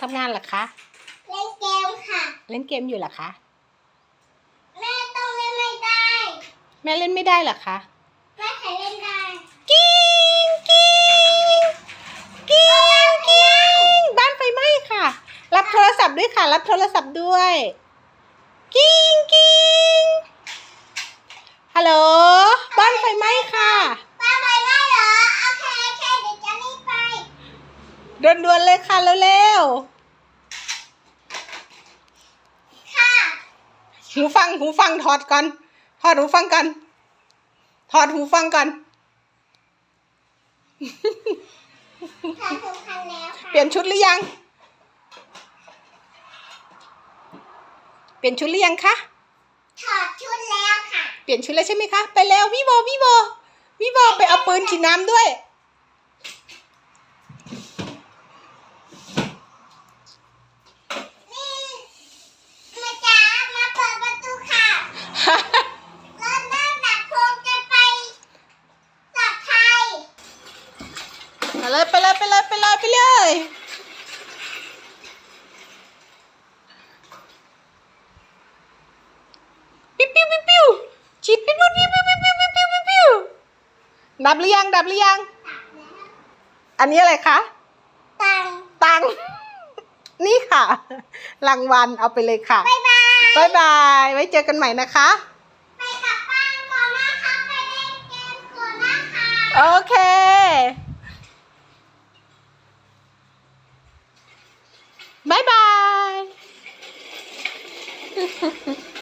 ทำงานเหรอคะ เล่นเกมค่ะ เล่นเกมอยู่เหรอคะ แม่ต้องเล่นไม่ได้ แม่เล่นไม่ได้เหรอคะ แม่ใครเล่นได้ กิ้งกิ้งกิ้งกิ้งบ้านไฟไหม้ค่ะ รับโทรศัพท์ด้วยค่ะ รับโทรศัพท์ด้วย กิ้งกิ้งฮัลโหล บ้านไฟไหม้ค่ะ ป้าไปได้เหรอโอเคโอเคเดี๋ยวจะรีบไป ด่วนๆเลยค่ะเร็วค่ะๆหูฟังหูฟังถอดก่อนถอดหูฟังก่อนถอดหูฟังก่อนถอดทุกคันแล้วค่ะเปลี่ยนชุดหรือยัง เปลี่ยนชุดหรือยังคะถอดชุดแล้วค่ะ เปลี่ยนชุดแล้วใช่ไหมคะ ไปแล้วพี่โบพี่โบพี่โบไปเอาปืนฉีดน้ำด้วย นี่มาจ๋ามาเปิดประตูค่ะรถด้านหลังคงจะไปหลับไทย ไปเลยไปเลยไปเลยไปเลยไปเลยปิ้วปิ้วปิ้วปิ้วฉีดปิ้วปิ้วปิ้วปิ้วปิ้วปิ้วปิ้วปิ้วปิ้วดับหรือยังดับหรือยัง อันนี้อะไรคะ ตัง ตังค์นี่ค่ะ รางวัลเอาไปเลยค่ะ บ๊ายบายบายบาย ไว้เจอกันใหม่นะคะ ไปกลับบ้านก่อนนะคะ ไปเล่นเกมก่อนนะคะ โอเค 拜拜。